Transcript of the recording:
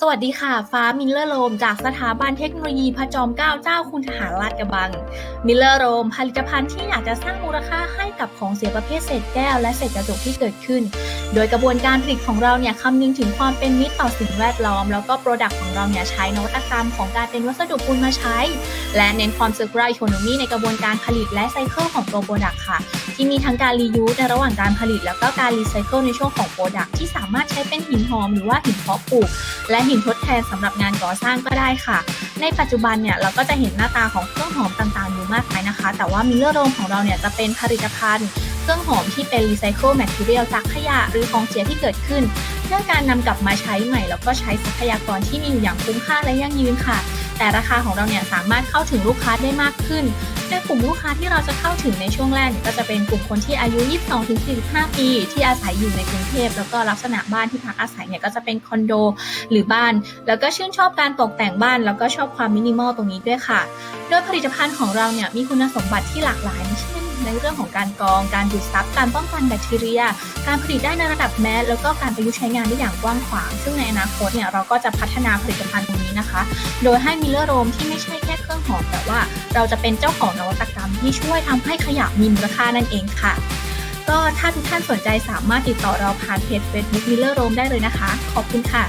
สวัสดีค่ะ ฟ้ามิลเลอร์โรม จากสถาบันเทคโนโลยีพระจอมเกล้าเจ้าคุณทหารราชกระบัง มิลเลอร์โรม ผลิตภัณฑ์ที่อยากจะสร้างมูลค่าให้กับของเสียประเภทเศษแก้วและเศษกระจกที่เกิดขึ้น โดยกระบวนการผลิตของเราเนี่ยคำนึงถึงความเป็นมิตรต่อสิ่งแวดล้อม แล้วก็โปรดักต์ของเราเนี่ยใช้นวัตกรรมของการเป็นวัสดุปูนมาใช้ และเน้นความ circular economy ในกระบวนการผลิตและไซเคิลของตัวโปรดักต์ค่ะ ที่มีทั้งการรียูสในระหว่างการผลิต แล้วก็การรีไซเคิลในช่วงของโปรดักต์ที่สามารถใช้เป็นหินหอมหรือว่าหินเพาะปลูกและหินทดแทนสำหรับงานก่อสร้างก็ได้ค่ะ ในปัจจุบันเนี่ยเราก็จะเห็นหน้าตาของเครื่องหอมต่างๆอยู่มากมายนะคะ แต่ว่ามิลเลอร์โรมของเราเนี่ยจะเป็นผลิตภัณฑ์เครื่องหอมที่เป็นรีไซเคิลแมทเทียลจากขยะหรือของเสียที่เกิดขึ้น เพื่อการนำกลับมาใช้ใหม่ แล้วก็ใช้ทรัพยากรที่มีอยู่อย่างคุ้มค่าและยั่งยืนค่ะ แต่ราคาของเราเนี่ยสามารถเข้าถึงลูกค้าได้มากขึ้นโดยกลุ่มลูกค้าที่เราจะเข้าถึงในช่วงแรกเนี่ยก็จะเป็นกลุ่มคนที่อายุ 22-45 ปี ที่อาศัยอยู่ในกรุงเทพแล้วก็ลักษณะบ้านที่พักอาศัยเนี่ยก็จะเป็นคอนโดหรือบ้าน แล้วก็ชื่นชอบการตกแต่งบ้าน แล้วก็ชอบความมินิมอลตรงนี้ด้วยค่ะ โดยผลิตภัณฑ์ของเราเนี่ยมีคุณสมบัติที่หลากหลายเช่นในเรื่องของการกรอง การดูดซับ การป้องกันแบคทีเรีย การผลิตได้ในระดับแมส แล้วก็การประยุกต์ใช้งานได้อย่างกว้างขวาง ซึ่งในอนาคตเนี่ยเราก็จะพัฒนาผลิตภัณฑ์ตรงนี้นะคะ โดยให้มิิลเลอร์โรมที่ไม่ใช่แค่เครื่องหอม แต่ว่าเราจะเป็นเจ้าของนวัตกรรมที่ช่วยทำให้ขยะมีมูลค่านั่นเองค่ะ ก็ถ้าทุกท่านสนใจสามารถติดต่อเราผ่านเพจ Facebook Miller Room ได้เลยนะคะ ขอบคุณค่ะ